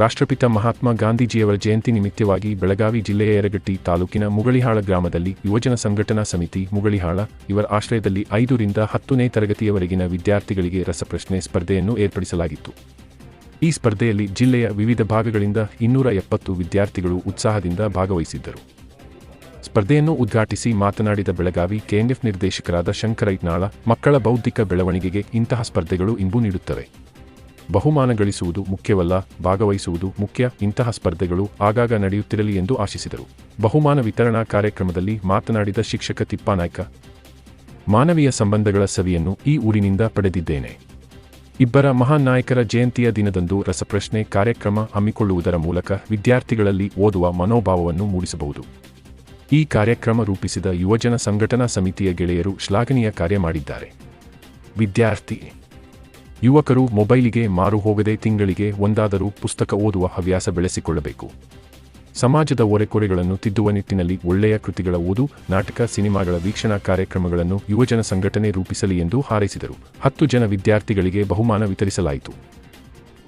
ರಾಷ್ಟ್ರಪಿತ ಮಹಾತ್ಮ ಗಾಂಧೀಜಿಯವರ ಜಯಂತಿ ನಿಮಿತ್ತವಾಗಿ ಬೆಳಗಾವಿ ಜಿಲ್ಲೆಯ ಯರಗಟ್ಟಿ ತಾಲೂಕಿನ ಮುಗಳಿಹಾಳ ಗ್ರಾಮದಲ್ಲಿ ಯುವಜನ ಸಂಘಟನಾ ಸಮಿತಿ ಮುಗಳಿಹಾಳ ಇವರ ಆಶ್ರಯದಲ್ಲಿ ಐದರಿಂದ ಹತ್ತನೇ ತರಗತಿಯವರೆಗಿನ ವಿದ್ಯಾರ್ಥಿಗಳಿಗೆ ರಸಪ್ರಶ್ನೆ ಸ್ಪರ್ಧೆಯನ್ನು ಏರ್ಪಡಿಸಲಾಗಿತ್ತು. ಈ ಸ್ಪರ್ಧೆಯಲ್ಲಿ ಜಿಲ್ಲೆಯ ವಿವಿಧ ಭಾಗಗಳಿಂದ ಇನ್ನೂರ ಎಪ್ಪತ್ತು ವಿದ್ಯಾರ್ಥಿಗಳು ಉತ್ಸಾಹದಿಂದ ಭಾಗವಹಿಸಿದ್ದರು. ಸ್ಪರ್ಧೆಯನ್ನು ಉದ್ಘಾಟಿಸಿ ಮಾತನಾಡಿದ ಬೆಳಗಾವಿ ಕೆಎನ್ಎಫ್ ನಿರ್ದೇಶಕರಾದ ಶಂಕರ ಇಟ್ನಾಳ ಮಕ್ಕಳ ಬೌದ್ಧಿಕ ಬೆಳವಣಿಗೆಗೆ ಇಂತಹ ಸ್ಪರ್ಧೆಗಳು ಇಂಬು ನೀಡುತ್ತವೆ. ಬಹುಮಾನ ಗಳಿಸುವುದು ಮುಖ್ಯವಲ್ಲ, ಭಾಗವಹಿಸುವುದು ಮುಖ್ಯ, ಇಂತಹ ಸ್ಪರ್ಧೆಗಳು ಆಗಾಗ ನಡೆಯುತ್ತಿರಲಿ ಎಂದು ಆಶಿಸಿದರು. ಬಹುಮಾನ ವಿತರಣಾ ಕಾರ್ಯಕ್ರಮದಲ್ಲಿ ಮಾತನಾಡಿದ ಶಿಕ್ಷಕ ತಿಪ್ಪಾನಾಯ್ಕ, ಮಾನವೀಯ ಸಂಬಂಧಗಳ ಸವಿಯನ್ನು ಈ ಊರಿನಿಂದ ಪಡೆದಿದ್ದೇನೆ. ಇಬ್ಬರ ಮಹಾನ್ ನಾಯಕರ ಜಯಂತಿಯ ದಿನದಂದು ರಸಪ್ರಶ್ನೆ ಕಾರ್ಯಕ್ರಮ ಹಮ್ಮಿಕೊಳ್ಳುವುದರ ಮೂಲಕ ವಿದ್ಯಾರ್ಥಿಗಳಲ್ಲಿ ಓದುವ ಮನೋಭಾವವನ್ನು ಮೂಡಿಸಬಹುದು. ಈ ಕಾರ್ಯಕ್ರಮ ರೂಪಿಸಿದ ಯುವಜನ ಸಂಘಟನಾ ಸಮಿತಿಯ ಗೆಳೆಯರು ಶ್ಲಾಘನೀಯ ಕಾರ್ಯ ಮಾಡಿದ್ದಾರೆ. ವಿದ್ಯಾರ್ಥಿ ಯುವಕರು ಮೊಬೈಲಿಗೆ ಮಾರು ಹೋಗದೆ ತಿಂಗಳಿಗೆ ಒಂದಾದರೂ ಪುಸ್ತಕ ಓದುವ ಹವ್ಯಾಸ ಬೆಳೆಸಿಕೊಳ್ಳಬೇಕು. ಸಮಾಜದ ಒರೆಕೊರೆಗಳನ್ನು ತಿದ್ದುವ ನಿಟ್ಟಿನಲ್ಲಿ ಒಳ್ಳೆಯ ಕೃತಿಗಳ ಓದು, ನಾಟಕ, ಸಿನಿಮಾಗಳ ವೀಕ್ಷಣಾ ಕಾರ್ಯಕ್ರಮಗಳನ್ನು ಯುವಜನ ಸಂಘಟನೆ ರೂಪಿಸಲಿ ಎಂದು ಹಾರೈಸಿದರು. ಹತ್ತು ಜನ ವಿದ್ಯಾರ್ಥಿಗಳಿಗೆ ಬಹುಮಾನ ವಿತರಿಸಲಾಯಿತು.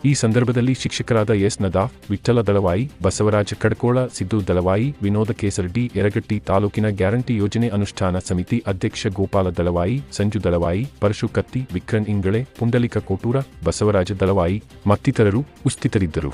ಈ ಸಂದರ್ಭದಲ್ಲಿ ಶಿಕ್ಷಕರಾದ ಎಸ್. ನದಾಫ್ ವಿಠಲ ದಳವಾಯಿ, ಬಸವರಾಜ ಕಡ್ಕೋಳ, ಸಿದ್ದು ದಳವಾಯಿ, ವಿನೋದ ಕೇಸರಡಿ ಯರಗಟ್ಟಿ ತಾಲೂಕಿನ ಗ್ಯಾರಂಟಿ ಯೋಜನೆ ಅನುಷ್ಠಾನ ಸಮಿತಿ ಅಧ್ಯಕ್ಷ ಗೋಪಾಲ ದಳವಾಯಿ, ಸಂಜು ದಳವಾಯಿ, ಪರಶು ಕತ್ತಿ ವಿಕ್ರನ್ ಇಂಗಳೆ, ಪುಂಡಲಿಕ ಕೋಟೂರ, ಬಸವರಾಜ ದಳವಾಯಿ ಮತ್ತಿತರರು ಉಸ್ಥಿತರಿದ್ದರು.